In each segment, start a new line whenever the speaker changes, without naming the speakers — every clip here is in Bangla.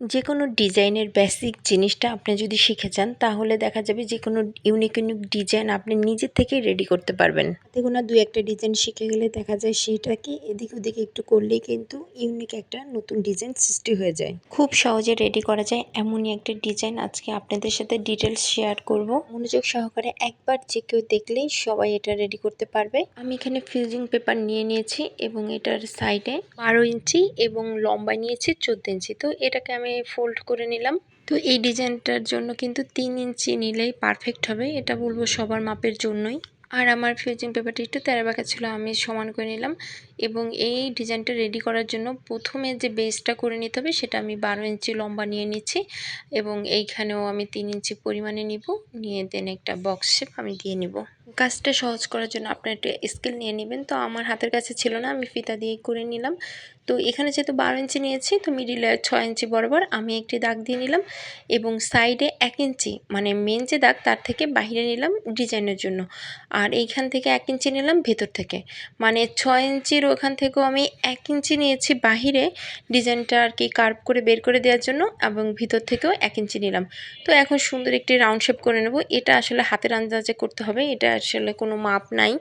যে কোনো ডিজাইনের বেসিক জিনিসটা আপনি যদি শিখে যান তাহলে দেখা যাবে যে কোনো ইউনিক ইউনিক ডিজাইন আপনি নিজের থেকেই রেডি করতে পারবেন। দেখুন গোনা দু একটা ডিজাইন শিখে গেলে দেখা যায় সেটাকে এদিক ওদিক একটু করলেই কিন্তু ইউনিক একটা নতুন ডিজাইন সৃষ্টি হয়ে যায়। খুব সহজে রেডি করা যায় এমনই একটা ডিজাইন আজকে আপনাদের সাথে ডিটেলস শেয়ার করব। মনোযোগ সহকারে একবার যে কেউ দেখলেই সবাই এটা রেডি করতে পারবে। আমি এখানে ফিউজিং পেপার নিয়ে নিয়েছি এবং এটার সাইডে বারো ইঞ্চি এবং লম্বা নিয়েছি চোদ্দ ইঞ্চি। তো এটাকে আমি ফোল্ড করে নিলাম। তো এই ডিজাইনটার জন্য কিন্তু তিন ইঞ্চি নিলেই পারফেক্ট হবে, এটা বলব সবার মাপের জন্যই। আর আমার ফিউজিং পেপারটি একটু তেরো বাঁকা ছিল, আমি সমান করে নিলাম। এবং এই ডিজাইনটা রেডি করার জন্য প্রথমে যে বেসটা করে নিতে হবে, সেটা আমি বারো ইঞ্চি লম্বা নিয়ে নিচ্ছি এবং এইখানেও আমি তিন ইঞ্চি পরিমাণে নিব। নিয়ে দেন একটা বক্স শেপ আমি দিয়ে নিব। কাজটা সহজ করার জন্য আপনার একটা স্কেল নিয়ে নেবেন। তো আমার হাতের কাছে ছিল না, আমি ফিতা দিয়ে করে নিলাম। তো এখানে যেহেতু বারো ইঞ্চি নিয়েছি, তো মিডিলে ছয় ইঞ্চি বরাবর আমি একটি দাগ দিয়ে নিলাম এবং সাইডে এক ইঞ্চি মানে মেন যে দাগ, তার থেকে বাহিরে নিলাম ডিজাইনের জন্য। আর এইখান থেকে এক ইঞ্চি নিলাম ভেতর থেকে। মানে ছয় ইঞ্চির ওখান থেকেও আমি এক ইঞ্চি নিয়েছি বাহিরে। ডিজাইনটা আর কি কার্ভ করে বের করে দেওয়ার জন্য এবং ভিতর থেকেও এক ইঞ্চি নিলাম। তো এখন সুন্দর একটি রাউন্ড শেপ করে নেব। এটা আসলে হাতের আন্দাজে করতে হবে। এটা আসলে কোনো মাপ নাই।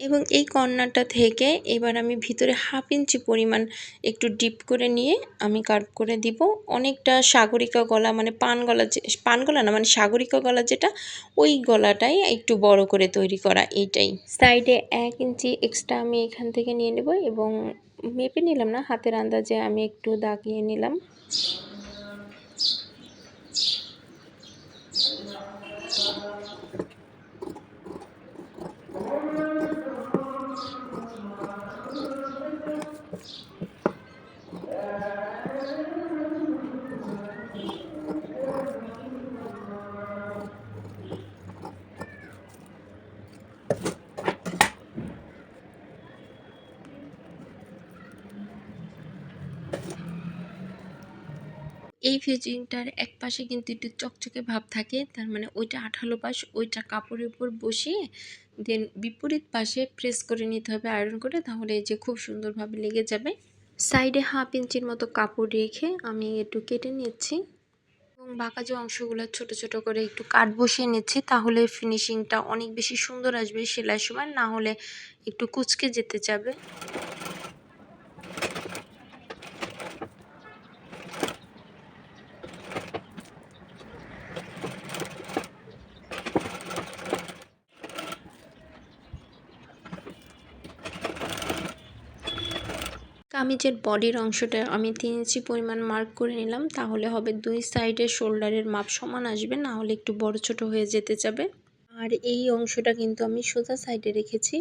এবং এই কর্নারটা থেকে এবার আমি ভিতরে হাফ ইঞ্চি পরিমাণ একটু ডিপ করে নিয়ে আমি কার্ভ করে দিব। অনেকটা সাগরিকা গলা মানে পান গলা যে, পান গলা না মানে সাগরিকা গলা যেটা, ওই গলাটাই একটু বড় করে তৈরি করা এইটাই। সাইডে এক ইঞ্চি এক্সট্রা আমি এখান থেকে নিয়ে নেব এবং মেপে নিলাম না, হাতের আন্দাজে আমি একটু দাগিয়ে নিলাম। এই ফিজিংটার এক পাশে কিন্তু একটু চকচকে ভাব থাকে, তার মানে ওইটা আঠালো পাশ, ওইটা কাপড়ের উপর বসিয়ে দেন বিপরীত পাশে প্রেস করে নিতে হবে আয়রন করে, তাহলে যে খুব সুন্দরভাবে লেগে যাবে। সাইডে হাফ ইঞ্চির মতো কাপড় রেখে আমি একটু কেটে নিচ্ছি। এবং বাঁকা যে অংশগুলো ছোট ছোট করে একটু কাট বসিয়ে নিচ্ছি, তাহলে ফিনিশিংটা অনেক বেশি সুন্দর আসবে সেলাই সময়, না হলে একটু কুচকে যেতে যাবে। কামিজের বডির অংশটা আমি তিন ইঞ্চি পরিমাণ মার্ক করে নিলাম, তাহলে হবে দুই সাইডের শোল্ডারের মাপ সমান আসবে, না হলে একটু বড় ছোট হয়ে যেতে যাবে। আর এই অংশটা কিন্তু আমি সোজা সাইডে রেখেছি।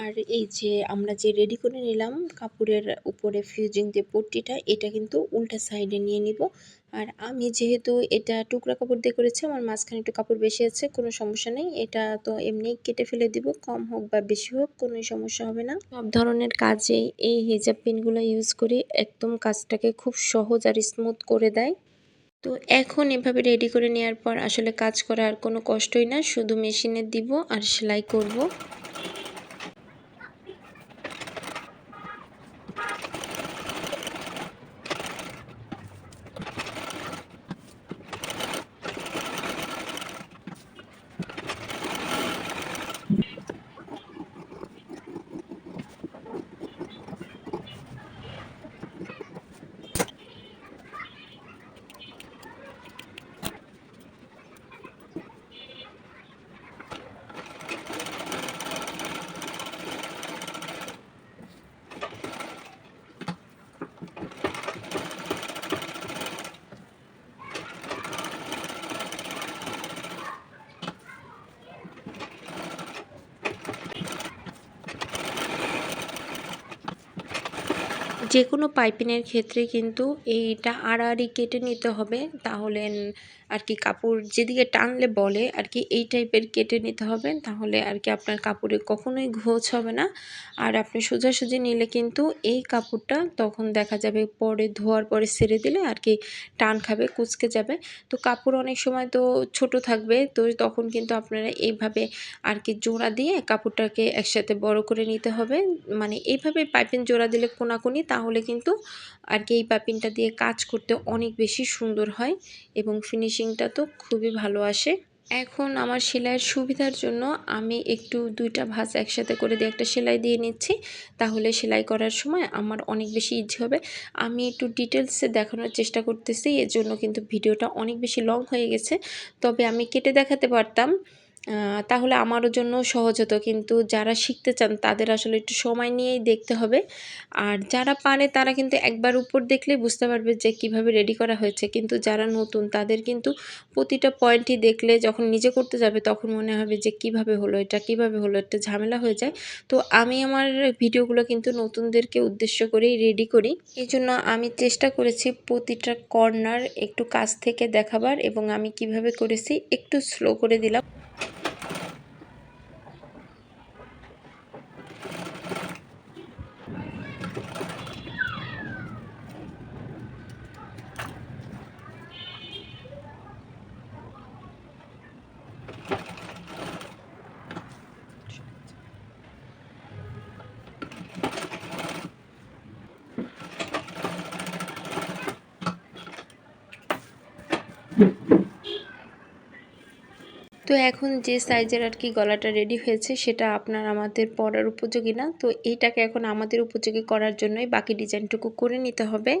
আর এই যে আমরা যে রেডি করে নিলাম কাপড়ের উপরে ফিউজিং যে পট্টিটা, এটা কিন্তু উল্টা সাইডে নিয়ে নিব। আর আমি যেহেতু এটা টুকরা কাপড় দিয়ে করেছি, আমার মাঝখানে একটু কাপড় বেশি আছে, কোনো সমস্যা নেই। এটা তো এমনি কেটে ফেলে দিব, কম হোক বা বেশি হোক কোনো সমস্যা হবে না। সব ধরনের কাজেই এই হিজাব পিনগুলো ইউজ করি, একদম কাজটাকে খুব সহজ আর স্মুথ করে দেয়। তো এখন এভাবে রেডি করে নেওয়ার পর আসলে কাজ করার কোনো কষ্টই না, শুধু মেশিনে দিব আর সেলাই করব। যে কোনো পাইপিংয়ের ক্ষেত্রে কিন্তু এইটা আড়াআড়ি কেটে নিতে হবে। তাহলে আর কি কাপড় যেদিকে টানলে বলে আর কি এই টাইপের কেটে নিতে হবে। তাহলে আর কি আপনার কাপড়ে কখনোই ঘোচ হবে না। আর আপনি সোজাসুজি নিলে কিন্তু এই কাপড়টা তখন দেখা যাবে পরে ধোয়ার পরে সেরে দিলে আর কি টান খাবে, কুচকে যাবে। তো কাপড় অনেক সময় তো ছোট থাকবে, তো তখন কিন্তু আপনারা এইভাবে আর কি জোড়া দিয়ে কাপড়টাকে একসাথে বড় করে নিতে হবে। মানে এইভাবে পাইপিং জোড়া দিলে কোনাকুনি তাহলে তাহলে কিন্তু আর কি এই পাপিনটা দিয়ে কাজ করতে অনেক বেশি সুন্দর হয় এবং ফিনিশিংটা তো খুবই ভালো আসে। এখন আমার সেলাইয়ের সুবিধার জন্য আমি একটু দুইটা ভাঁজ একসাথে করে দিয়ে একটা সেলাই দিয়ে নিচ্ছি। তাহলে সেলাই করার সময় আমার অনেক বেশি ইজি হবে। আমি একটু ডিটেলসে দেখানোর চেষ্টা করতেছি, এর জন্য কিন্তু ভিডিওটা অনেক বেশি লং হয়ে গেছে। তবে আমি কেটে দেখাতে পারতাম। তাহলে আমারও জন্য সহজ হতো। কিন্তু যারা শিখতে চান, তাদের আসলে একটু সময় নিয়েই দেখতে হবে। আর যারা পারে, তারা কিন্তু একবার উপর দেখলেই বুঝতে পারবে যে কীভাবে রেডি করা হয়েছে। কিন্তু যারা নতুন, তাদের কিন্তু প্রতিটা পয়েন্টই দেখলে যখন নিজে করতে যাবে, তখন মনে হবে যে কীভাবে হলো, এটা কীভাবে হলো, একটা ঝামেলা হয়ে যায়। তো আমি আমার ভিডিওগুলো কিন্তু নতুনদেরকে উদ্দেশ্য করেই রেডি করি। এই জন্য আমি চেষ্টা করেছি প্রতিটা কর্নার একটু কাছ থেকে দেখাবার এবং আমি কীভাবে করেছি একটু স্লো করে দিলাম। তো এখন যে সাইজের আর কি গলাটা রেডি হয়েছে, সেটা আপনার আমাদের পরার উপযোগী না। তো এইটাকে এখন আমাদের উপযোগী করার জন্যই বাকি ডিজাইনটুকু করে নিতে হবে।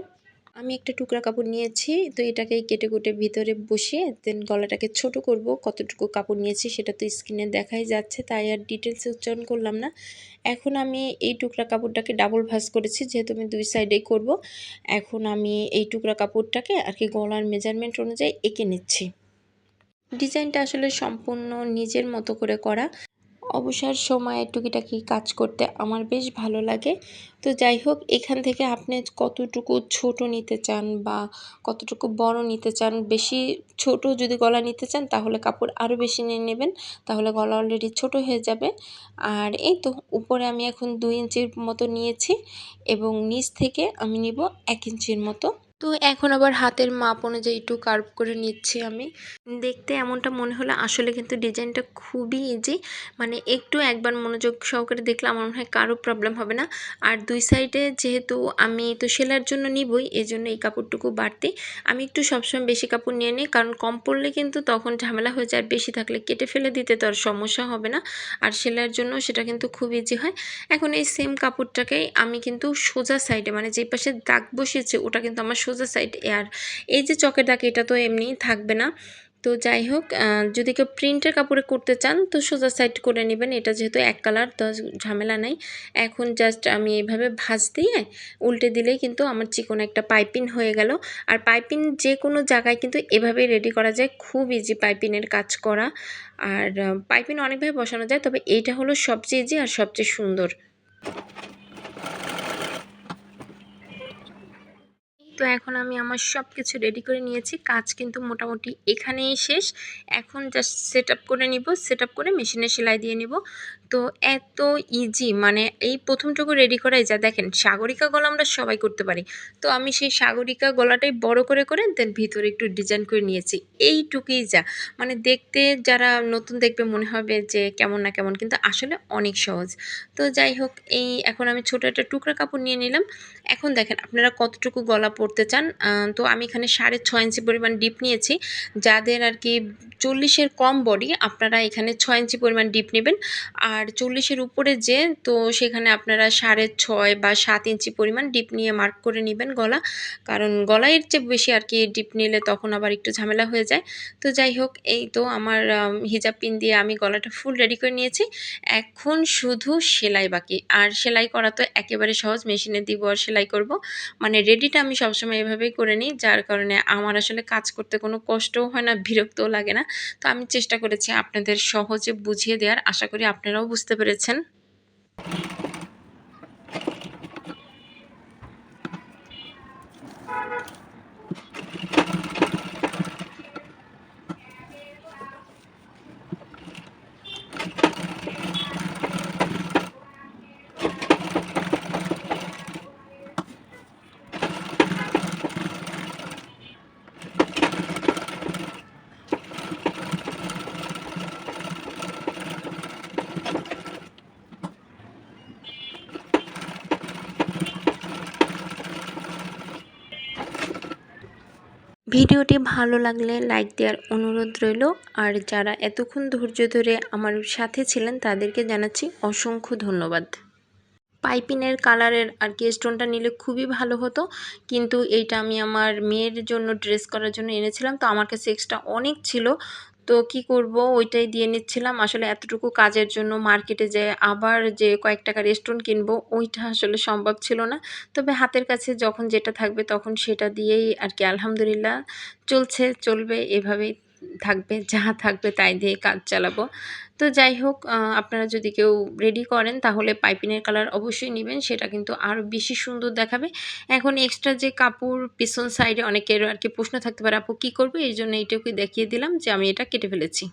আমি একটা টুকরা কাপড় নিয়েছি, তো এটাকে কেটে কুটে ভিতরে বসিয়ে দেন গলাটাকে ছোট করব। কতটুকু কাপড় নিয়েছি সেটা তো স্ক্রিনে দেখাই যাচ্ছে, তাই আর ডিটেলসে উচ্চারণ করলাম না। এখন আমি এই টুকরা কাপড়টাকে ডাবল ভাঁজ করেছি, যেহেতু আমি দুই সাইডেই করব। এখন আমি এই টুকরা কাপড়টাকে আর কি গলার মেজারমেন্ট অনুযায়ী এঁকে নিচ্ছি। ডিজাইনটা আসলে সম্পূর্ণ নিজের মতো করে করা। অবসর সময়ে টুকিটাকি কাজ করতে আমার বেশ ভালো লাগে। তো যাই হোক, এখান থেকে আপনি কতটুকু ছোট নিতে চান বা কতটুকু বড় নিতে চান, বেশি ছোট যদি গলা নিতে চান, তাহলে কাপড় আরও বেশি নিয়ে নেবেন, তাহলে গলা অলরেডি ছোট হয়ে যাবে। আর এই তো, উপরে আমি এখন দুই ইঞ্চির মতো নিয়েছি এবং নিচ থেকে আমি নিব এক ইঞ্চির মতো। তো এখন আবার হাতের মাপ অনুযায়ী একটু কার্ভ করে নিচ্ছি আমি। দেখতে এমনটা মনে হলে আসলে কিন্তু ডিজাইনটা খুবই ইজি মানে একটু একবার মনোযোগ সহকারে দেখলে আমার মনে হয় কারও প্রবলেম হবে না। আর দুই সাইডে যেহেতু আমি তো সেলার জন্য নিবই এই জন্য এই কাপড়টুকু বাড়তি। আমি একটু সবসময় বেশি কাপড় নিয়ে নিই, কারণ কম পড়লে কিন্তু তখন ঝামেলা হয়ে যায়, বেশি থাকলে কেটে ফেলে দিতে তো আর সমস্যা হবে না। আর সেলার জন্য সেটা কিন্তু খুব ইজি হয়। এখন এই সেম কাপড়টাকেই আমি কিন্তু সোজা সাইডে মানে যে পাশে দাগ বসিয়েছে, ওটা কিন্তু আমার সোজা সাইড আর এই যে চকের দাগ, এটা তো এমনি থাকবে না। তো যাই হোক যদি কেউ প্রিন্টের কাপড়ে করতে চান, তো সোজা সাইড করে নেবেন। এটা যেহেতু এক কালার তো ঝামেলা নাই। এখন জাস্ট আমি এইভাবে ভাজ দিয়ে উল্টে দিলেই কিন্তু আমার চিকন একটা পাইপিং হয়ে গেল। আর পাইপিং যে কোনো জায়গায় কিন্তু এভাবেই রেডি করা যায়। খুব ইজি পাইপিনের কাজ করা। আর পাইপিং অনেকভাবে বসানো যায়, তবে এইটা হলো সবচেয়ে ইজি আর সবচেয়ে সুন্দর। তো এখন আমি আমার সব কিছু রেডি করে নিয়েছি। কাজ কিন্তু মোটামুটি এখানেই শেষ। এখন জাস্ট সেট করে নিব। সেট করে মেশিনে সেলাই দিয়ে নিব। তো এত ইজি মানে এই প্রথমটুকু রেডি করাই যা দেখেন, সাগরিকা গলা আমরা সবাই করতে পারি। তো আমি সেই সাগরিকা গলাটাই বড় করে করে দেন ভিতরে একটু ডিজাইন করে নিয়েছি। এইটুকুই যা। মানে দেখতে যারা নতুন দেখবে মনে হবে যে কেমন না কেমন, কিন্তু আসলে অনেক সহজ। তো যাই হোক, এই এখন আমি ছোটো একটা টুকরা কাপড় নিয়ে নিলাম। এখন দেখেন, আপনারা কতটুকু গলা পরতে চান? তো আমি এখানে সাড়ে ছয় ইঞ্চি পরিমাণ ডিপ নিয়েছি। যাদের আর কি চল্লিশের কম বডি আপনারা এখানে ছয় ইঞ্চি পরিমাণ ডিপ নেবেন। আর চল্লিশের উপরে যে, তো সেখানে আপনারা সাড়ে ছয় বা সাত ইঞ্চি পরিমাণ ডিপ নিয়ে মার্ক করে নেবেন গলা। কারণ গলায়ের চেয়ে বেশি আর কি ডিপ নিলে তখন আবার একটু ঝামেলা হয়ে যায়। তো যাই হোক, এই তো আমার হিজাব পিন দিয়ে আমি গলাটা ফুল রেডি করে নিয়েছি। এখন শুধু সেলাই বাকি। আর সেলাই করা তো একেবারে সহজ মেশিনে দিব আর সেলাই করব। মানে রেডিটা আমি সবসময় এভাবেই করে নিই। যার কারণে আমার আসলে কাজ করতে কোনো কষ্টও হয় না, বিরক্তও লাগে না। তো আমি চেষ্টা করেছি আপনাদের সহজে বুঝিয়ে দেওয়ার। আশা করি আপনারাও বুঝতে পেরেছেন? ভিডিওটি ভালো লাগলে লাইক দেওয়ার অনুরোধ রইল। আর যারা এতক্ষণ ধৈর্য ধরে আমার সাথে ছিলেন, তাদেরকে জানাচ্ছি অসংখ্য ধন্যবাদ। পাইপিনের কালারের আর কি স্টোনটা নিলে খুবই ভালো হতো। কিন্তু এইটা আমি আমার মেয়ের জন্য ড্রেস করার জন্য এনেছিলাম। তো আমার কাছে এক্সট্রা অনেক ছিল। তো কি করব? ওইটাই দিয়ে নিচ্ছিলাম। আসলে এতটুকু কাজের জন্য মার্কেটে যে আবার যে কয়েক টাকা রেস্টুরেন্ট কিনবো, ওইটা আসলে সম্ভব ছিল না। তবে হাতের কাছে যখন যেটা থাকবে তখন সেটা দিয়েই আর কি আলহামদুলিল্লাহ চলছে, চলবে, এভাবেই থাকবে, যা থাকবে তাই দিয়ে কাজ চালাবো। তো যাই হোক আপনারা যদি কেউ রেডি করেন, তাহলে পাইপিনের কালার অবশ্যই নেবেন, সেটা কিন্তু আরও বেশি সুন্দর দেখাবে। এখন এক্সট্রা যে কাপড় পিছন সাইডে অনেকের আর কি প্রশ্ন থাকতে পারে, আপু কী করবে? এই জন্য এইটাকে দেখিয়ে দিলাম যে আমি এটা কেটে ফেলেছি।